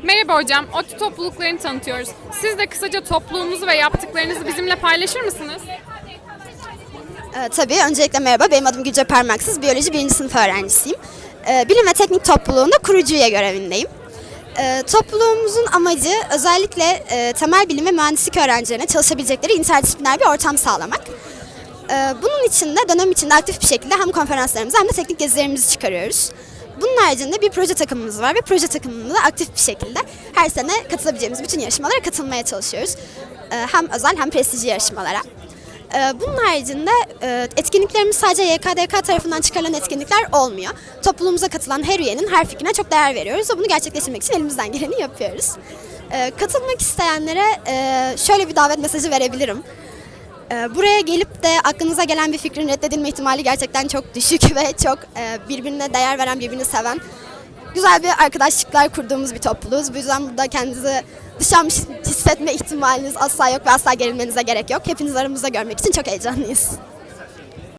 Merhaba hocam, ODTÜ topluluklarını tanıtıyoruz. Siz de kısaca topluluğumuzu ve yaptıklarınızı bizimle paylaşır mısınız? Ee, tabii öncelikle merhaba benim adım Gülce Parmaksız biyoloji birinci sınıf öğrencisiyim. Ee, bilim ve teknik topluluğunda kurucu üye görevindeyim. Ee, topluluğumuzun amacı özellikle e, temel bilim ve mühendislik öğrencilerine çalışabilecekleri interdisipliner bir ortam sağlamak. Ee, bunun için de dönem içinde aktif bir şekilde hem konferanslarımızı hem de teknik gezilerimizi çıkarıyoruz. Bunun haricinde bir proje takımımız var ve proje takımında da aktif bir şekilde her sene katılabileceğimiz bütün yarışmalara katılmaya çalışıyoruz. Ee, hem özel hem prestijli yarışmalara. Ee, Bunun haricinde e, etkinliklerimiz sadece YKDK tarafından çıkarılan etkinlikler olmuyor. Topluluğumuza katılan her üyenin her fikrine çok değer veriyoruz ve bunu gerçekleştirmek için elimizden geleni yapıyoruz. Ee, Katılmak isteyenlere e, şöyle bir davet mesajı verebilirim. Ee, Buraya gelip de aklınıza gelen bir fikrin reddedilme ihtimali gerçekten çok düşük ve çok e, birbirine değer veren, birbirini seven güzel bir arkadaşlıklar kurduğumuz bir topluluğuz. Bu yüzden burada kendinizi dışlanmış hissetme ihtimaliniz asla yok ve asla gerilmenize gerek yok. Hepinizi aramızda görmek için çok heyecanlıyız.